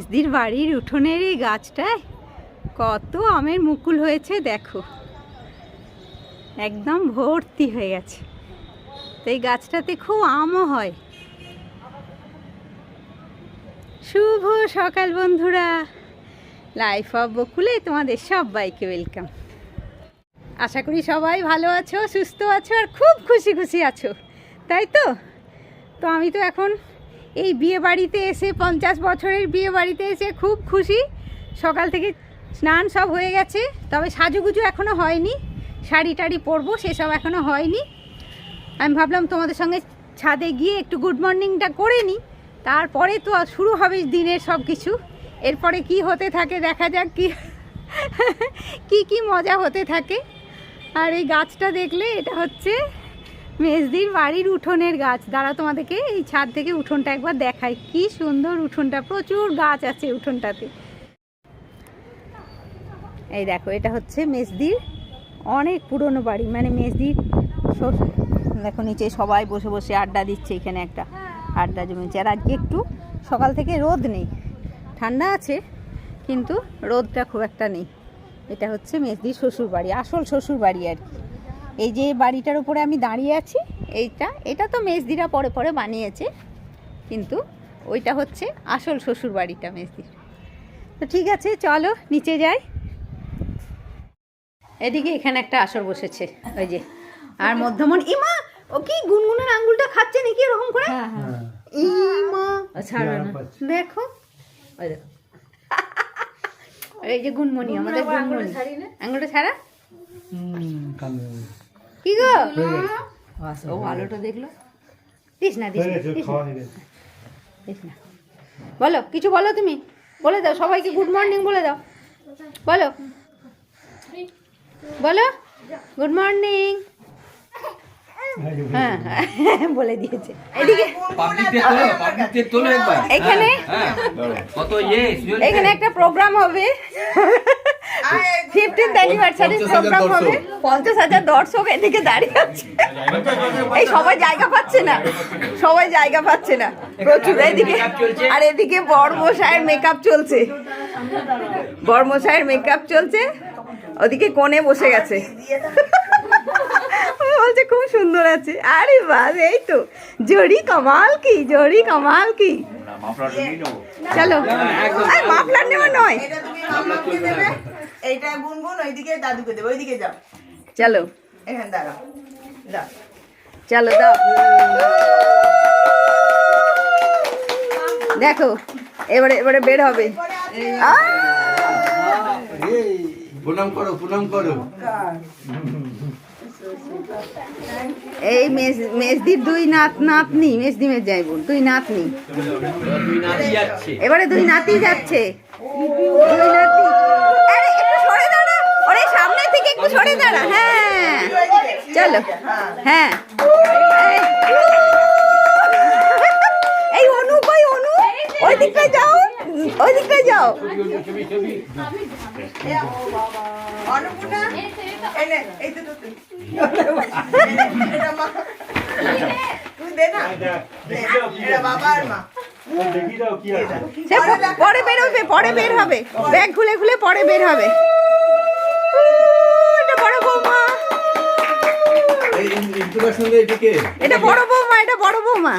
মেজদির বাড়ির উঠোনের এই গাছটায় কত আমের মুকুল হয়েছে দেখো। একদম ভর্তি হয়ে গেছে। তো এই গাছটাতে খুব আমও হয়। শুভ সকাল বন্ধুরা। লাইফ অফ বকুলে তোমাদের সবাইকে ওয়েলকাম আশা করি সবাই ভালো আছো, সুস্থ আছো আর খুব খুশি খুশি আছো। তাই তো? তো আমি তো এখন এই বিয়ে বাড়িতে এসে পঞ্চাশ বছরের বিয়ে বাড়িতে এসে খুব খুশি। সকাল থেকে স্নান সব হয়ে গেছে, তবে সাজুগুজু এখনও হয়নি। শাড়ি টাড়ি পরবো, সেসব এখনও হয়নি। আমি ভাবলাম তোমাদের সঙ্গে ছাদে গিয়ে একটু গুড মর্নিংটা করে নিই তারপরে তো শুরু হবে দিনের সব কিছু। এরপরে কি হতে থাকে দেখা যাক কি কি কি মজা হতে থাকে। আর এই গাছটা দেখলে এটা হচ্ছে মেজদির বাড়ির উঠোনের গাছ। দাঁড়া তোমাদেরকে, এই ছাদ থেকে উঠোনটা একবার দেখাই। কি সুন্দর উঠোনটা, প্রচুর গাছ আছে উঠোনটাতে। এই দেখো, এটা হচ্ছে মেজদির অনেক পুরনো বাড়ি। মানে মেজদির দেখো নিচে সবাই বসে বসে আড্ডা দিচ্ছে এখানে একটা আড্ডা জমেছে। আর আজকে একটু সকাল থেকে রোদ নেই। ঠান্ডা আছে, কিন্তু রোদটা খুব একটা নেই। এটা হচ্ছে মেজদির শ্বশুর বাড়ি আসল শ্বশুর বাড়ি আর কি। এই যে বাড়িটার উপরে আমি দাঁড়িয়ে আছি এইটা এটা তো মেজদিরা পরে পরে বানিয়েছে কিন্তু ওইটা হচ্ছে আসল শ্বশুর বাড়িটা মেজদির। তো ঠিক আছে চলো নিচে যাই। এদিকে এখানে একটা আসর বসেছে ওই যে। আর মধ্যমন ইমা ও কি গুনগুনের আঙ্গুলটা খাচ্ছে নাকি এরকম করে? ইমা। ছাড়ো না। দেখো। ওই দেখো। এই যে গুনমনি আমাদের গুনমনি আঙ্গুলটা ছাড়া? কি গো? ও আলোটা দেখল? দিস না দিস বলো কিছু বলো তুমি? বলে দাও সবাইকে গুড মর্নিং বলে দাও। বলো। বলো গুড মর্নিং হ্যাঁ হ্যাঁ বলে দিয়েছে। এদিকে। এখানে? হ্যাঁ কত ইয়ে এখানে একটা প্রোগ্রাম হবে। ফিফটিন্থ অ্যানিভার্সারি প্রোগ্রাম হবে। পঞ্চাশ হাজার দর্শক এদিকে দাঁড়িয়ে আছে। এই সবাই জায়গা পাচ্ছে না। সবাই জায়গা পাচ্ছে না। প্রচুর। এদিকে আর এদিকে বর্মশায়ের মেকআপ চলছে। বর্মশায়ের মেকআপ চলছে। ওদিকে কোণে বসে গেছে। বলছে খুব সুন্দর আছে। আরে বাস এই তো। জড়ি কামাল কি? জড়ি কামাল কি? চলো। আর মাফলার নেওয়া নয়। এইটা গুনগুন ওইদিকে দাদুকে দেবে ওইদিকে যাও। চলো। এখানে দাঁড়াও যাও চলো দাও। দেখো এবারে এবারে বের হবে। প্রণাম করো প্রণাম করো। এই মেজ মেজদির দুই নাত নাতনি মেজদি মেজ যাই বোন দুই নাতনি। নাতি যাচ্ছে। এবারে দুই নাতি যাচ্ছে। দুই নাতি সরে দাঁড়া হ্যাঁ চলো হ্যাঁ এই- অনু কই অনু ওই দিকটায় যাও ওই দিকটায় যাও পরে বের হবে পরে বের হবে ব্যাগ খুলে খুলে পরে বের হবে বড় বৌমা। এই ইন্ট্রোডাকশন সঙ্গে এদিকে এটা বড় বৌমা এটা বড় বৌমা।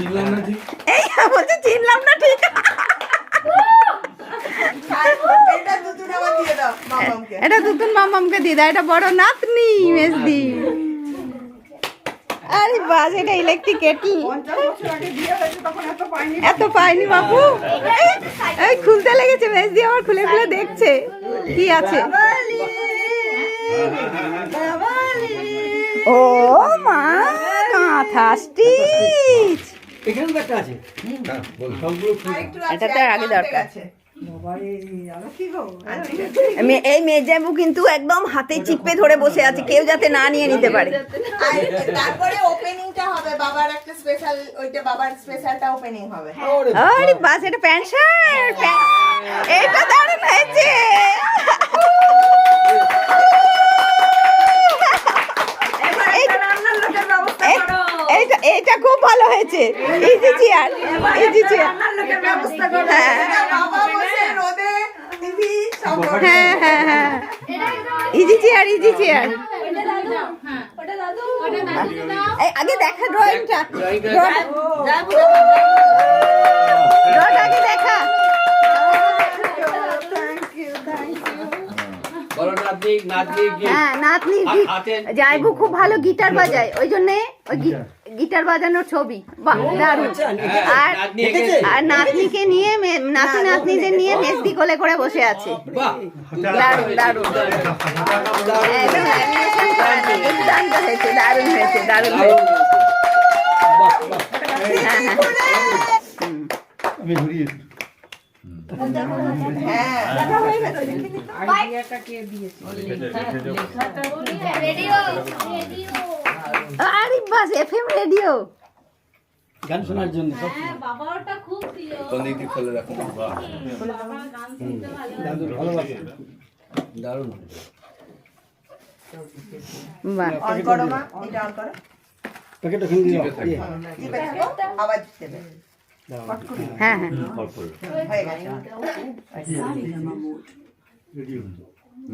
এই বলছে চিনলাম না ঠিক। এটা দুটো আবার দিয়ে দাও মামামকে। এটা বড় নাতনি আরে বাস এটা ইলেকট্রিক কেটল এত পাইনি এত পাইনি বাবু এই, এই খুলতে লেগেছে মেজদি আবার খুলে খুলে দেখছে। কি আছে? ও মা কাঁথা স্টিচ। এখানে একটা আছে। হ্যাঁ এটা তো আর আগে দরকার। আছে। এই মেজাবু কিন্তু একদম হাতে চিপে ধরে বসে আছে কেউ যাতে না নিয়ে নিতে পারে। তারপরে ওপেনিংটা হবে বাবার একটা স্পেশাল ওইটা বাবার স্পেশালটা ওপেনিং হবে। আরে বাস এটা প্যান্ট শার্ট। এটা দারুণ হয়েছে এই- এইটা খুব ভালো হয়েছে। ইজি চেয়ার ইজি চেয়ার হ্যাঁ এটা। হ্যাঁ। হ্যাঁ ইজি চেয়ার ইজি চেয়ার আগে দেখা ড্রয়িংটা ড্রয়িং আগে দেখা বলো নাতনি নাতনি কি হ্যাঁ নাতনি হাতে- খুব ভালো গিটার বাজায়। ওই জন্যে ওই গি- গিটার। বাজানোর ছবি। দারুণ। আর আর নাতনিকে নিয়ে মে- নাতি নাতনিদের নিয়ে মেসদি কোলে করে বসে আছে। দারুণ দারুণ। দুর্দান্ত হয়েছে দারুণ হয়েছে দারুণ হয়েছে। হ্যাঁ হ্যাঁ। হ্যাঁ আরে বাস এফএম রেডিও গান শোনার জন্য দারুণ প্যাকেট ওখানে দিয়ে আবার দেবে হ্যাঁ হ্যাঁ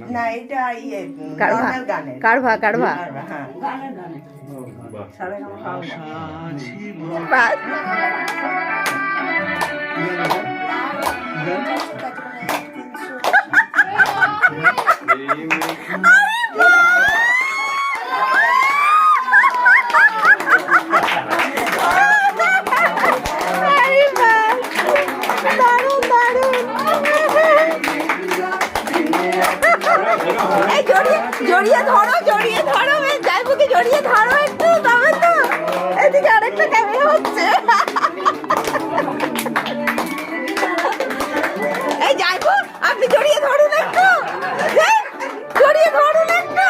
না এটা ইয়ে কারভা কারভা কারভা, জড়িয়ে ধরো জড়িয়ে ধরো এই যাইবুকে জড়িয়ে ধরো একটু তবে তো। এদিকে আরেকটা ক্যামেরা হচ্ছে। এই যাইবু আপনি জড়িয়ে ধরুন একটু? জড়িয়ে ধরুন একটু।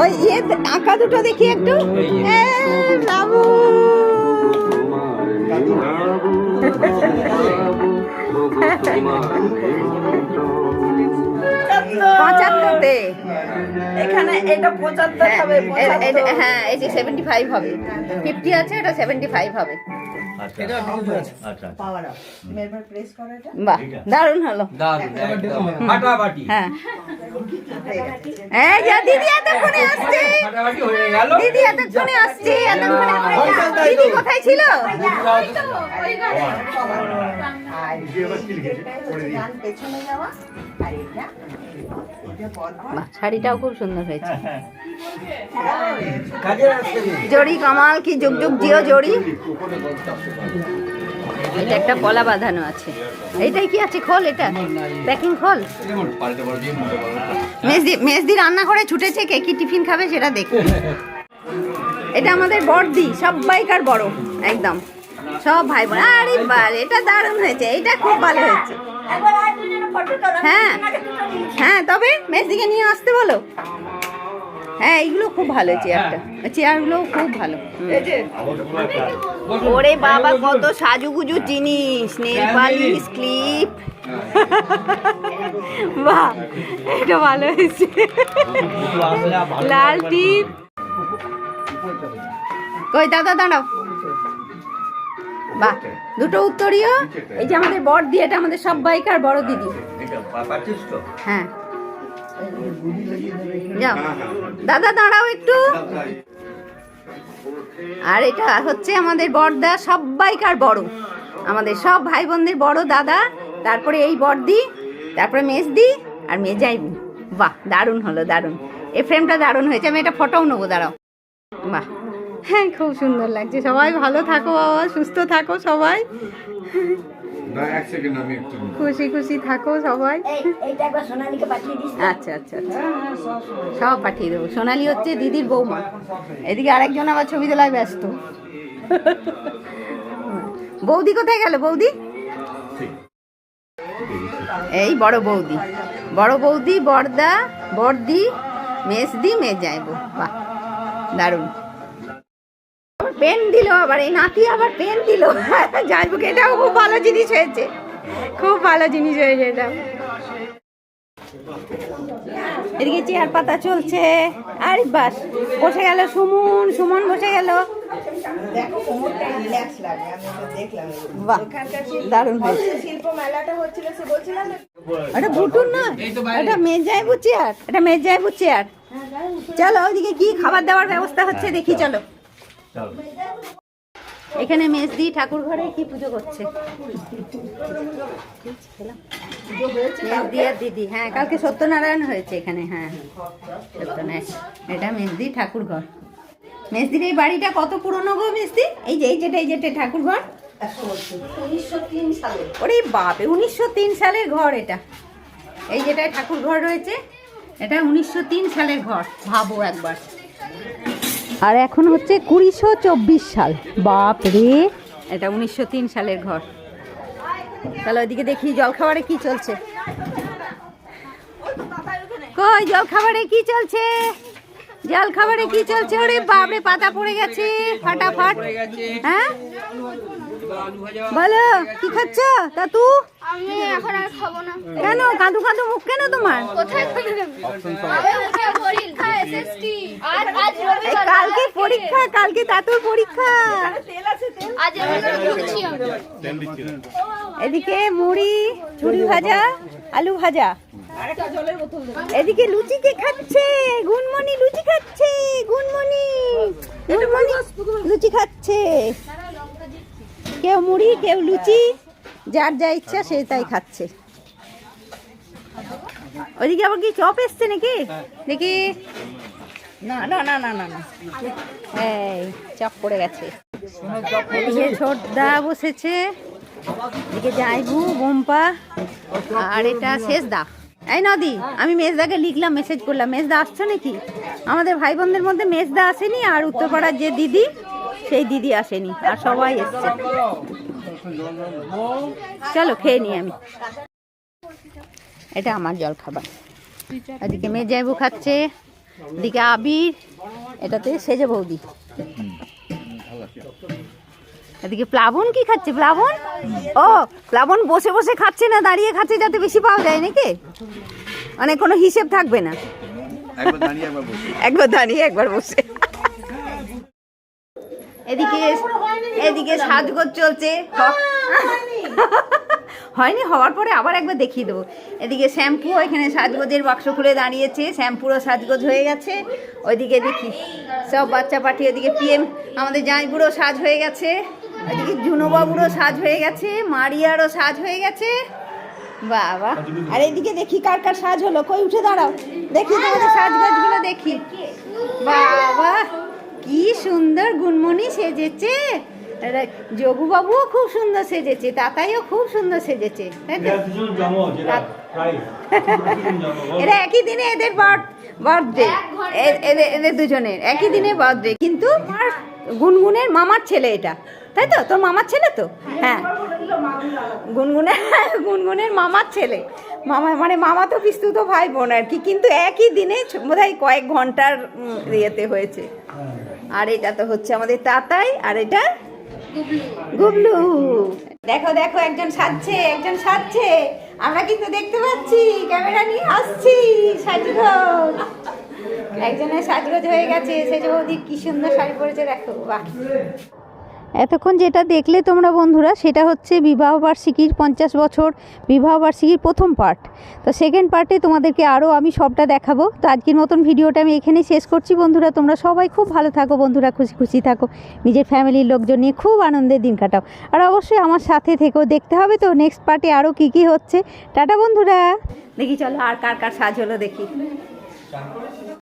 ওই ইয়ে আঁকা দুটো দেখি একটু। বাবু। পঁচাত্তরতে। এখানে এটা পঁচাত্তর হ্যাঁ, হবে হ্যাঁ এটি সেভেন্টি ফাইভ হবে। ফিফটি আছে এটা সেভেন্টি ফাইভ হবে। পাওয়ার আপ তুমি একবার প্রেস করো এটা বাহ দারুণ হলো হ্যাঁ হয়ে দিদি এতক্ষণে আসছে ফাটাফাটি হয়ে গেল দিদি এতক্ষণে আসছে দিদি কোথায় ছিল পেছনে যাওয়া শাড়িটাও খুব সুন্দর হয়েছে। জড়ি কামাল কি যুগ যুগ জিও জড়ি? এটা একটা পলা বাঁধানো আছে। এইটাই কি আছে খোল এটা? প্যাকিং খোল? মেজদি মেজদি রান্না করে ছুটেছে কে কি টিফিন খাবে সেটা দেখ। এটা আমাদের বড়দি সবাইকার বড় একদম। সব ভাই বোন আরে বাল এটা দারুণ হয়েছে এটা খুব ভালো হয়েছে। হ্যাঁ। হ্যাঁ তবে মেজদিকে নিয়ে আসতে বলো। হ্যাঁ এইগুলো খুব ভালো চেয়ারটা চেয়ারগুলো খুব ভালো। ওরে বাবা কত সাজুগুজু জিনিস নেল পালিশ ক্লিপ। বাহ এটা ভালো হয়েছে। লাল টিপ। কই দাদা দাঁড়াও। বাহ দুটো উত্তরীয়? এই যে আমাদের বড় দিয়ে এটা আমাদের সবাইকার বড় দিদি। এটা পাচ্ছিস তো? হ্যাঁ। যাও। দাদা দাঁড়াও একটু। আর এটা হচ্ছে আমাদের বড়দা সবাইকার বড়। আমাদের সব ভাই বোনদের বড় দাদা তারপরে এই বড়দি তারপরে মেজ মেজদি আর মেজাইবু বাহ দারুণ হলো দারুণ। এই ফ্রেমটা দারুণ হয়েছে আমি এটা ফটোও নেব দাঁড়াও। বাহ। হ্যাঁ খুব সুন্দর লাগছে। সবাই ভালো থাকো বাবা সুস্থ থাকো সবাই। না এক সেকেন্ড আমি একটু খুশি খুশি থাকো সবাই। আচ্ছা আচ্ছা আচ্ছা। সব পাঠিয়ে দেবো। সোনালি হচ্ছে দিদির বৌমা। এদিকে আরেকজন আবার ছবি তোলায় ব্যস্ত। বৌদি কোথায় গেল বৌদি? এই বড় বৌদি। বড় বৌদি বড়দা বড়দি মেজদি মেজ যাইব বাহ দারুণ। পেন দিল আবার এই নাতি আবার পেন দিল। যাই হোক এটাও খুব ভালো জিনিস হয়েছে। খুব ভালো জিনিস হয়েছে এটা। এদিকে চেয়ার পাতা চলছে। আর বাস বসে গেল সুমন সুমন বসে গেল। দারুণ না এটা মেজাইবু চেয়ার এটা মেজাইবু চেয়ার। চলো ওইদিকে কি খাবার দাবার ব্যবস্থা হচ্ছে দেখি চলো। এখানে মেজদি ঠাকুর ঘরে কি পুজো করছে? আর দিদি হ্যাঁ কালকে সত্যনারায়ণ হয়েছে এখানে হ্যাঁ। সত্যনারায়ণ, এটা মেজদি ঠাকুর ঘর। মেজদির এই বাড়িটা কত পুরনো গো মেজদি এই যে, এই যেটা এই যেটা ঠাকুর ঘর। ওরে বাপে উনিশশো তিন সালের ঘর এটা। এই যেটা ঠাকুর ঘর রয়েছে, এটা উনিশশো তিন সালের ঘর, ভাবো একবার। আর এখন হচ্ছে কুড়িশো চব্বিশ সাল। বাপ রে। এটা উনিশশো তিন সালের ঘর। তাহলে ওইদিকে দেখি জলখাবারে কি চলছে। কই, জলখাবারে কি চলছে? জলখাবারে কি চলছে? ওরে বাপরে, পাতা পড়ে গেছে। ফাটাফাট। হ্যাঁ? বলো কি খাচ্ছ দাতু আমি এখন আর খাব না। কেন কাঁদু কাঁদু মুখ কেন তোমার? কোথায় কালকে পরীক্ষা কালকে দাতুর পরীক্ষা। আজ রবিবার ঢুকছি আমি এদিকে মুড়ি চুড়ি ভাজা আলু ভাজা। এদিকে লুচি কে খাচ্ছে? গুনমনি লুচি খাচ্ছে গুনমনি গুনমনি লুচি খাচ্ছে। কেউ মুড়ি, কেউ লুচি, যার যা ইচ্ছা সে তাই খাচ্ছে। ওইদিকে আবার কি চপ এসছে নাকি? দেখি না না না না না না। এই, চপ পড়ে গেছে। এদিকে ছোটদা বসেছে। এদিকে যাইবু বোম্পা, আর এটা শেষ দা এই নদী, আমি মেজদাকে লিখলাম মেসেজ করলাম। মেজদা আসছো নাকি? আমাদের ভাই বোনদের মধ্যে মেজদা আসেনি, আর উত্তরপাড়ার যে দিদি সেই দিদি আসেনি আর সবাই এসছে। চলো খেয়ে নি আমি। এটা আমার জল খাবার এদিকে মেজাইবু খাচ্ছে এদিকে আবির এটাতে সেজে বৌদি। এদিকে প্লাবন কি খাচ্ছে? প্লাবন? ও প্লাবন বসে বসে খাচ্ছে না দাঁড়িয়ে খাচ্ছে যাতে বেশি পাওয়া যায় নাকি? মানে কোনো হিসেব থাকবে না। একবার দাঁড়িয়ে একবার বসে একবার দাঁড়িয়ে একবার বসে এদিকে এদিকে সাজগোজ চলছে। হয়নি। হওয়ার পরে আবার একবার দেখিয়ে দেবো। এদিকে শ্যাম্পু এখানে সাজগোজের বাক্স খুলে দাঁড়িয়েছে। শ্যাম্পুরও সাজগোজ হয়ে গেছে। ওইদিকে দেখি সব বাচ্চা পাঠি এদিকে পিএম আমাদের জাঁইবুড়ো সাজ হয়ে গেছে। ওইদিকে জুনোবাবুরও সাজ হয়ে গেছে। মারিয়ারও সাজ হয়ে গেছে। বাবা। আর এদিকে দেখি কার কার সাজ হলো। কই উঠে দাঁড়াও। দেখি তোমাদের সাজগোজগুলো দেখি। বাবা। কি সুন্দর গুনমনি সেজেছে। যোগুবাবুও খুব সুন্দর সেজেছে তাতাইও খুব সুন্দর সেজেছে তাই তো? এরা একই দিনে এদের বার্থডে। এদের এদের দুজনের একই দিনে বার্থডে। কিন্তু আমার গুনগুনের মামার ছেলে এটা তাই তো? তোর মামার ছেলে তো? হ্যাঁ। গুনগুনের গুনগুনের মামার ছেলে। মামা মানে মামা তো পিস্তুত ভাই বোন আর কি কিন্তু একই দিনে বোধ হয় কয়েক ঘণ্টার ইয়েতে হয়েছে। আর এটা তো হচ্ছে আমাদের তাতাই, আর এটা গুবলু। দেখো দেখো, একজন সাজছে একজন সাজছে। আমরা কিন্তু দেখতে পাচ্ছি, ক্যামেরা নিয়ে আসছি সাজগোজ। একজনের সাজগোজ হয়ে গেছে সে বৌদি, কি সুন্দর শাড়ি পরেছে, দেখো, বাহ। এতক্ষণ যেটা দেখলে তোমরা বন্ধুরা সেটা হচ্ছে বিবাহবার্ষিকীর পঞ্চাশ বছর বিবাহবার্ষিকীর প্রথম পার্ট। তো সেকেন্ড পার্টে তোমাদেরকে আরও আমি সবটা দেখাবো। তো আজকের মতন ভিডিওটা আমি এখানেই শেষ করছি বন্ধুরা। তোমরা সবাই খুব ভালো থাকো বন্ধুরা খুশি খুশি থাকো। নিজের ফ্যামিলির লোকজন নিয়ে খুব আনন্দের দিন কাটাও। আর অবশ্যই আমার সাথে থেকেও দেখতে হবে। তো নেক্সট পার্টে আরও কী কী হচ্ছে। টাটা বন্ধুরা। দেখি চলো আর কার কার সাজ হলো দেখি।